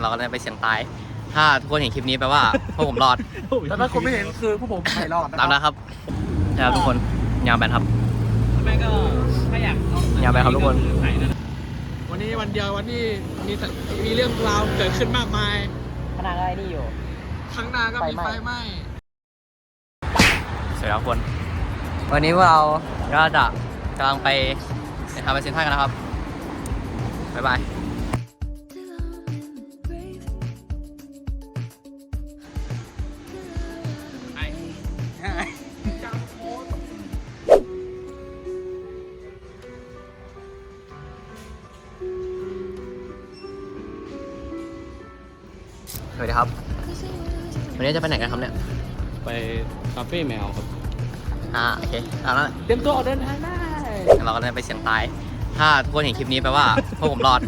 เราก็เลยไปเสี่ยงตาย ถ้าทุกคนเห็นคลิปนี้แปลว่าพวกผมรอดแต่ถ้าคุณไม่เห็นคือผู้ผมไม่รอดตามนะครับนะครับทุกคนยาวแบนครับไม่ก็ถ้าอยากเอาอย่าไปครับทุกคนใส่นั่นวันนี้วันเดียววันที่มีแต่มีเรื่องราวเกิดขึ้นมากมายขนาดอะไรนี่อยู่ข้างหน้าก็มีไฟไฟไหม้ไหม้สวัสดีครับทุกคน วันนี้พวกเราก็จะกำลังไปทำไปเซ็นทรัลกันนะครับ บ๊ายบาย นนี้จะไปไหนกันครับเนี่ย ไปคาเฟ่แมวครับ อ่าโอเคตามนั้นแหละเตรียมตัวออกเดินทางได้เราก็เลยไปเสี่ยงตาย ถ้าทุกคนเห็นคลิปนี้แปลว่าพวกผมรอด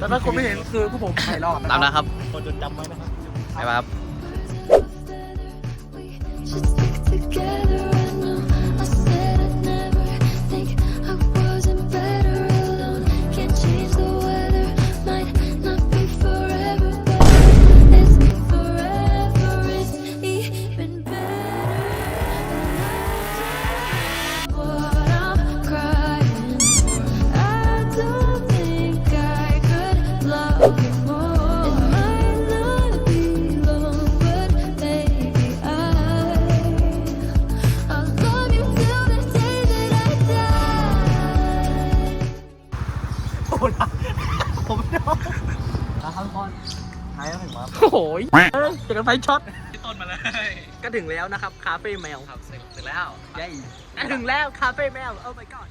แต่ถ้าคุณไม่เห็นคือผู้ผมไม่รอดตามนะครับ คนจดจำไว้นะครับบ๊ายบายครับ Should stick together. I know กันไฟช็อตที่ต้นมาเลย ก็ถึงแล้วนะครับ คาเฟ่แมวครับเสร็จแล้วเย้ก็ถึงแล้วคาเฟ่แมว โอ้ my god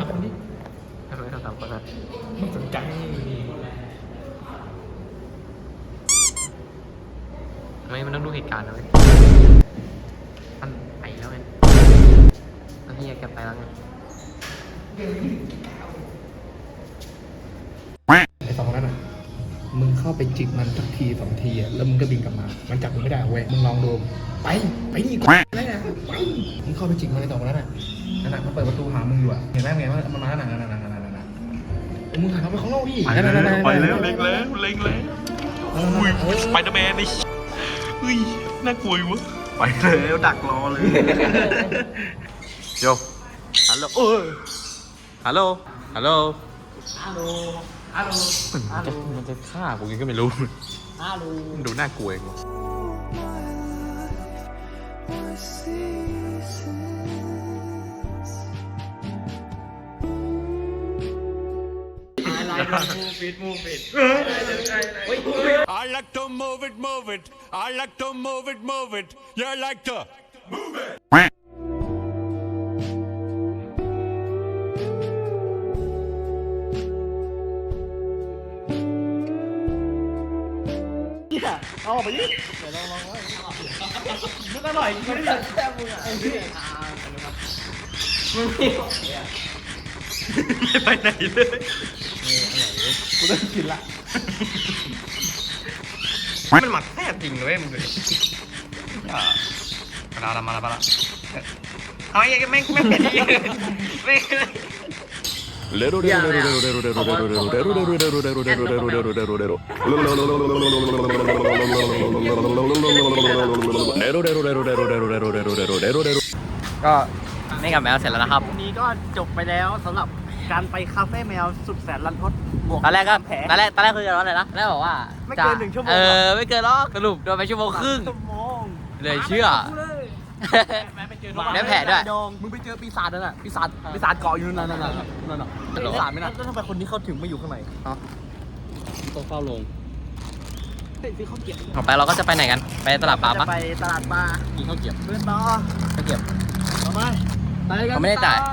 ามคนนี้ทำไมต้องทำคนนั้นมึงสนใจทำไมมันต้องดูเหตุการณ์นะเว้ยมันไปแล้วไงแล้วพี่แกไปแล้วไงไอ้สองคนนั้นอะ มึงเข้าไปจิกมันสักทีสองทีอะ แล้วมึงก็บินกลับมา มันจับมึงไม่ได้เว้ย มึงลองดู ไป ไปนี่ก่อนได้นะไปมึงเข้าไปจิกมันไอ้สองคนนั้นอะ นั่นน่ะมันเปิดประตูหามึงอยู่อะเห็นไหมไงว่ามันมาแล้วน่ะนั่นน่ะนั่นน่ะนั่นน่ะนั่นน่ะมึงหันเข้าไปข้างนอกดิไปแล้วไปแล้วเล็งแล้วเล็งแล้วอุ้ยสไปเดอร์แมนนี่เฮ้ยน่ากลัวอยู่วะไปแล้วดักรอเลยโยฮัลโหลเออฮัลโหลฮัลโหลฮัลโหลฮัลโหลมันจะมันจะฆ่ากูยังก็ไม่รู้ฮัลโหลมันดูน่ากลัวเองวะ อะไรมูฟิตมูฟิต I like to move it, move it. I like to move it, move it. You like to move it. เอาออกไปดิเดี๋ยวลองลองไว้มันอร่อยจริงๆไม่ได้แซ่บมึงอะไอ้พี่ไม่ไปไหนเลย กูเริ่มกินละ มันหมักแท้จริงเลยมึงเลยมาแล้วมาแล้วมาแล้วเอาไอ้แม่งแม่งเป็นยังแม่งก็เล่นกับแมวเสร็จแล้วนะครับวันนี้ก็จบไปแล้วสำหรับ การไปคาเฟ่แมวสุดแสนรันทดบวกตอนแรกก็แผล ตอนแรกตอนแรกคือจะร้อนเลยนะตอนแรกบอกว่าไม่เกินจะหนึ่งชั่วโมง เออไม่เกินหรอกสรุปโดนไปชั่วโมงครึ่งชั่วโมงเลยเชื่อได้แผลด้วย มึงไปเจอปีศาจนั่นน่ะปีศาจปีศาจเกาะอยู่นั่นน่ะนั่นน่ะนั่นน่ะปีศาจไหมนะแล้วทำไมคนนี้เขาถึงไม่อยู่ข้างในต้องเฝ้าลงเฮ้ยที่เขาเก็บต่อไปเราก็จะไปไหนกัน ไปตลาดปลาจะปะไปตลาดปลากินข้าวเกรี๊ยวเพื่อนต่อไปเก็บต่อไปไปกันเขาไม่ได้จ่าย ต่อ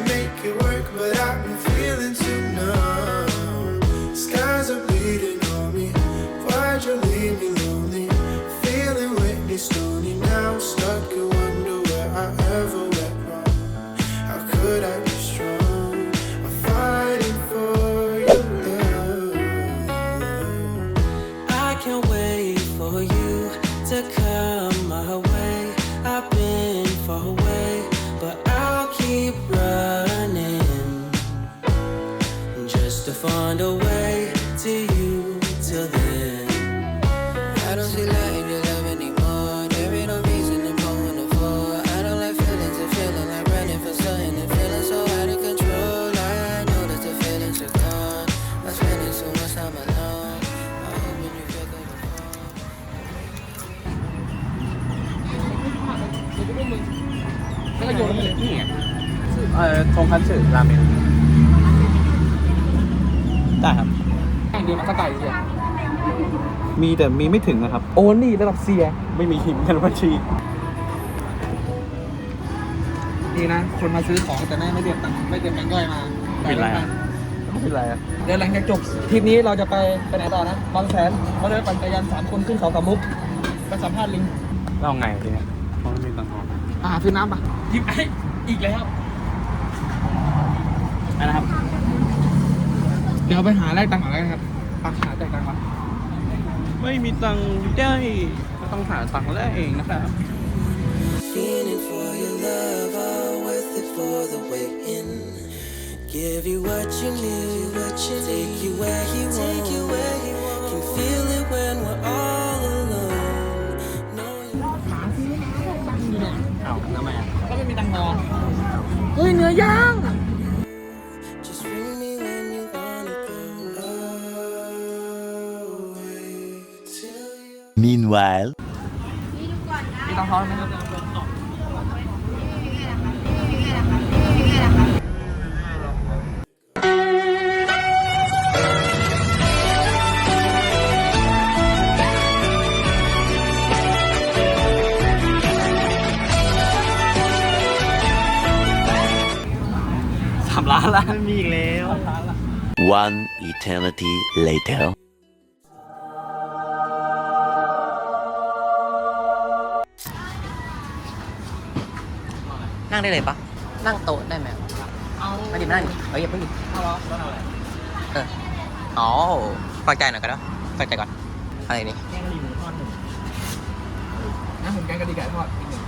but I find a way to you till then. I don't see light in your love anymore. There ain't no reason to go on the floor. I don't like feelings and feeling like running for something and feeling so out of control. I know that the feelings are gone. I'm spending so much time alone. I hope when you pick up the ไปเลยนี่ไงเอ่อทงคันสึราเมนได้ครับ แข่งเดียวมาสกายเดียวมีแต่มีไม่ถึงนะครับ โอ้นี่ระดับเซีย ไม่มีหิมกันบัญชีนี่นะ คนมาซื้อของแต่แม่ไม่เตรียมตังค์ไม่เตรียมแบงค์ย่อยมาเป็นไรอะ ไม่เป็นไรอะเดี๋ยวหลังจากจบทริปนี้เราจะไปไปไหนต่อนะบางแสนเราจะไปปั่นจักรยานสามคนขึ้นเขาสามมุกไปสัมภาษณ์ลิงแล้วเอาไงทีเนี้ยเพราะไม่มีตังค์ทอนอ่าซื้อน้ำปะหยิบไอ้อีกแล้วไปนะครับเดี๋ยวไปหาแลกตังค์ก่อนแล้วกันครับปักหาแลกตังค์ก่อนไม่มีตังค์ได้ก็ต้องหาตังค์แรกเองนะครับ Feeling for your love, all worth it for the wait in. Give you what you need, what you take you where you want. you where you want. Can feel it when we're all alone. Know you หาซื้อน้ำตังค์อยู่เนี่ยเอ้าทำไมอะก็ไม่มีตังค์นอนเฮ้ยเนื้อย่าง ทอนไหมครับสามล้านแล้วมีอีกแล้ว One eternity later. นั่งได้เลยปะนั่งโต๊ะได้ไหมเอาไม่ดิมานั่งดิเฮ้ยอย่าเพิ่งดิเอาเหรอแล้วเอาอะไรเอออ๋อฝากใจหน่อยก็ได้ฝากใจก่อนอะไรนี่แกงกะหรี่หมูทอดหนึ่งงั้นผมแกงกะหรี่ไก่ทอดอีกหนึ่ง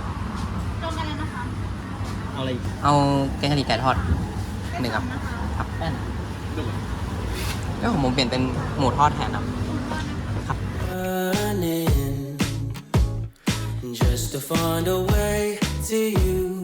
เอาอะไรอีกเอาแกงกะหรี่ไก่ทอดหนึ่งครับครับแล้วผมเปลี่ยนเป็นหมูทอดแทนครับ running just to find a way to you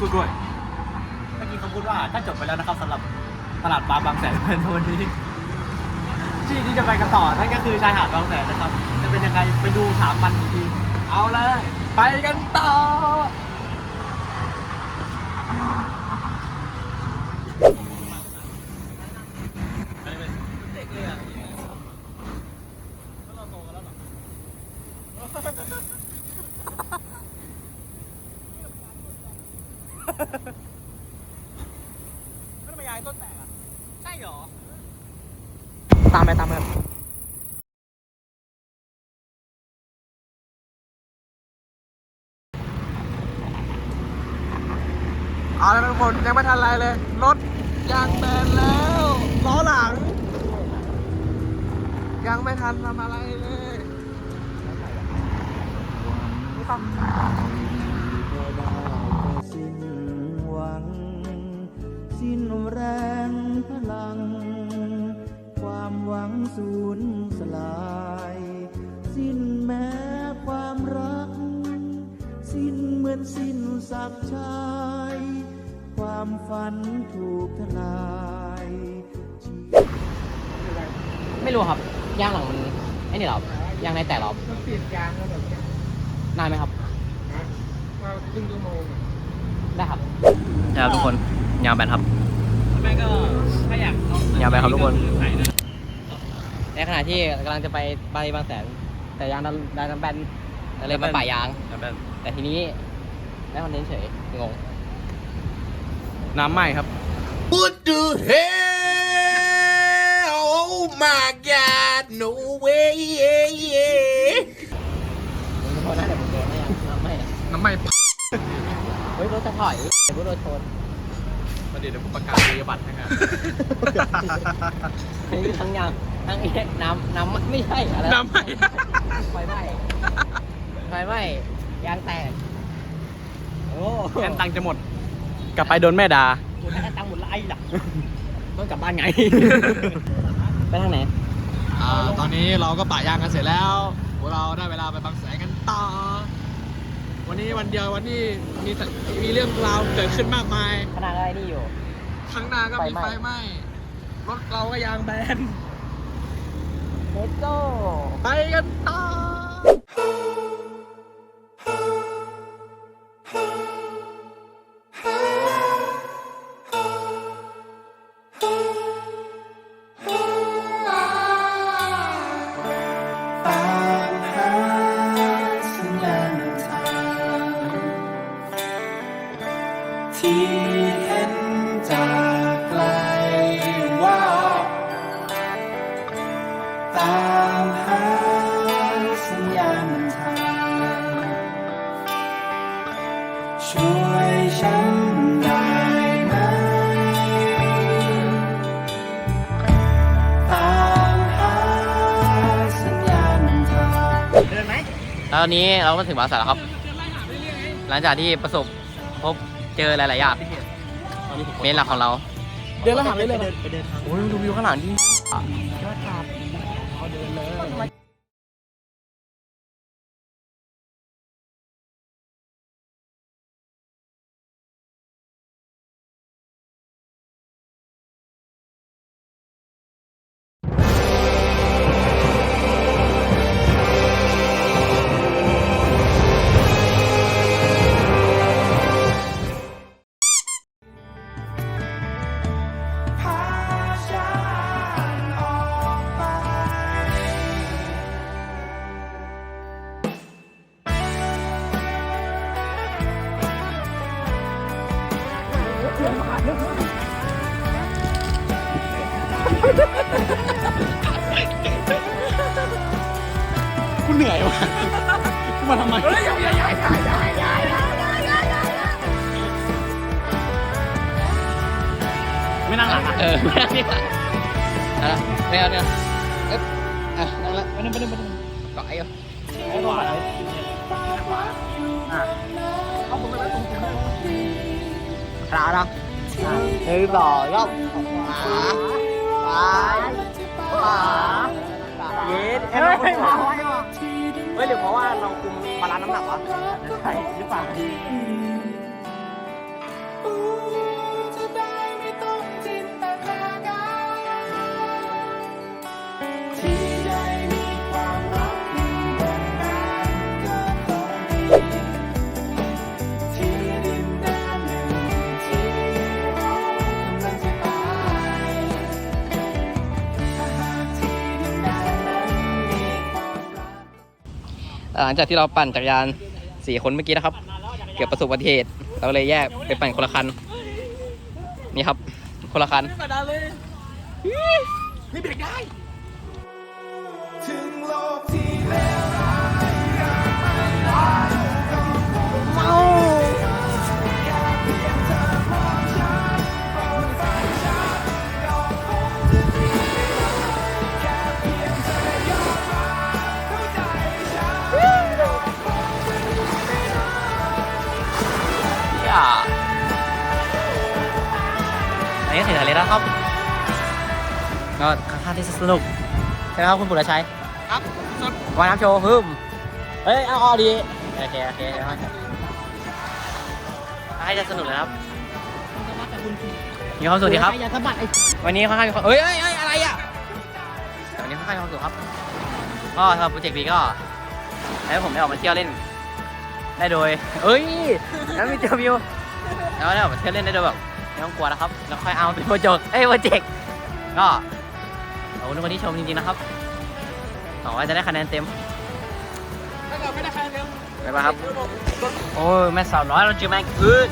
สุดด้วย เมื่อกี้เขาพูดว่าถ้าจบไปแล้วนะครับสำหรับตลาดปลาบางแสนในวันนี้ที่ที่จะไปกันต่อนั่นก็คือชายหาดบางแสนนะครับ จะเป็นยังไงไปดูถามมันอีกทีเอาเลยไปกันต่อ ตามไปตามไปครับ เอาแล้วทุกคนยังไม่ทันไรเลย รถยางแบนแล้วล้อหลัง ยังไม่ทันทำอะไรเลยนี่ต้องสิ้นแรงพลัง ความหวังสูญสลาย สิ้นแม้ความรัก สิ้นเหมือนสิ้นสักชาย ความฝันถูกทลายไม่รู้ครับยางหลังมันไอ้นี่เหรอครับยางในแต่หรอมันเปลี่ยนยางแล้วแบบเนี้ยนานไหมครับนะมาครึ่งชั่วโมงได้ครับนะครับทุกคนยางแบนครับ ไม่ก็ถ้าอยากเอายาวไปครับทุกคนใส่เลยในขณะที่กำลังจะไปบาลีบางแสน แต่ยางดันดันแบนเลยมาป่ายยางแต่ทีนี้ได้คอนเทนต์เฉยงง น้ำไหม้ครับ What the hell Oh my god no way ผมขอโทษนะเดี๋ยวผมโดนนะยังน้ำไม่นะน้ำไหม้เฮ้ยรถจะถอยเดี๋ยวรถโดนชนประเดี๋ยวผมประกาศนียบัตรให้ครับอันนี้ทั้งยางทั้งเอ๊ะน้ำน้ำไม่ใช่อะไรน้ำไหม้ไฟไหม้ไฟไหม้ยางแตกโอ้แอนตังค์จะหมด กลับไปโดนแม่ด่าหมดแล้วตังค์หมดแล้วไอ้ล่ะต้องกลับบ้านไง ไปทางไหน อ่าตอนนี้เราก็ปะยางกันเสร็จแล้วพวกเราได้เวลาไปบางแสนกันต่อ วันนี้วันเดียววันนี้มีแต่มีเรื่องราวเกิดขึ้นมากมาย ขนาดอะไรนี่อยู่ ข้างหน้าก็มีไฟไฟไหม้ ไหม้ รถเราก็ยางแบน Let's go ไปกันต่อ ต แล้วตอนนี้เราก็ถึงบางแสนแล้วครับ หลังจากที่ประสบพบเจอหลายๆอย่างเมนหลักของเรา เดินแล้วหาเรื่อยโอ้ยดูวิวข้างหลังดิพำไมไม่นั่งหลังอะเออไม่ได้เนี่ยเอาละไม่เอาเนี่ยเอ๊ะอะนั่งละไม่ได้ไม่ได้ไม่ได้เกาะไอ้เหรอไม่ขวาแล้วขาเนาะหนึ่งสองยกขวาซ้ายขวาเย็ดเอ้ยขวา เฮ้ยหรือเพราะว่าเราคุมบาลานซ์น้ำหนักวะใช่หรือเปล่า หลังจากที่เราปั่นจักรยานสี่คนเมื่อกี้นะครับ เกือบประสบอุบัติเหตุเราเลยแยกไปปั่นคนละคัน นี่ครับ คนละคันถึงโลกที่เลว ร้ายอย่าครับก็ค่อนข้างที่จะสนุกใช่ไหมครับคุณปุรชัยครับสุดว่ายน้ำโชว์ฮึมเฮ้ยเอาเอดีโอเคโอเคเอาให้จะสนุกเลยครับมีความสุขดีครับอย่าสะบัดไอ้วันนี้ค่อนข้างมีความเอ้ยเอ้ยเอ้ยอะไรอะวันนี้ค่อนข้างมีความสุขครับก็สำหรับโปรเจกต์นี้ก็ให้ผมได้ออกมาเที่ยวเล่น ได้โดยเอ้ยแล้วมีเจอวิวแล้วได้ออกมาเที่ยวเล่นได้โดยแบบ ไม่ต้องกลัวนะครับแล้วค่อยเอาเป็นโปรเจกต์เอ้ยโปรเจกต์ก็ขอบคุณทุกคนที่ชมจริงๆนะครับหวังว่าจะได้คะแนนเต็มถ้าเกิดไม่ได้คะแนนเต็มไปป่ะครับ โอ้ยแม่สาวน้อยเราจือแม่งคืน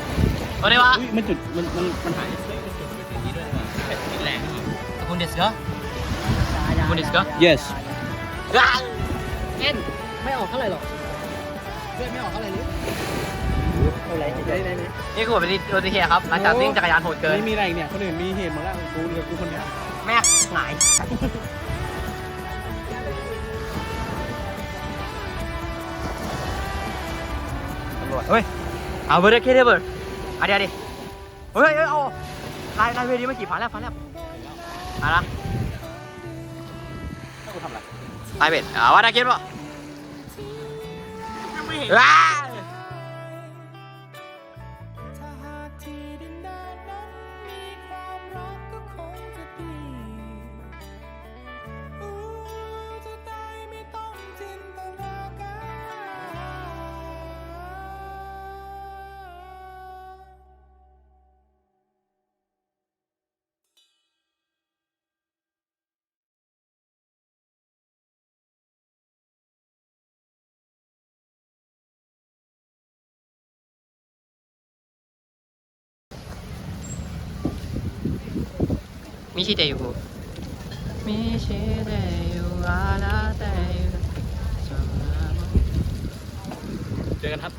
ตัวนี้วะมันจุด มันมันมันหายคุณเดสก์ คุณเดสก์ yes เล่นไม่ออกเท่าไหร่หรอกเลือดไม่ออกเท่าไหร่ เลยนี่คือผมเป็นโรติเทียครับหลังจากวิ่งจักรยานโหดเกิน นี่มีอะไรอีกเนี่ย คนอื่นมีเหตุหมดแล้วกูเหลือกูคนเดียวแม่หงายตำรวจเฮ้ย เอาเบอร์เดอร์เคเดเบอร์เอาดิเอาดิเฮ้ยเฮ้ยเอาลายลายเวทีเมื่อกี้ฟันแล้วฟันแล้วมาละกูทำอะไรลายเบ็ดเอาว่าได้เก็ตป่ะว้าถ้า มีชีเตอยู่มีชีเตอยู่อาลาเตอยู่เจอกันครับ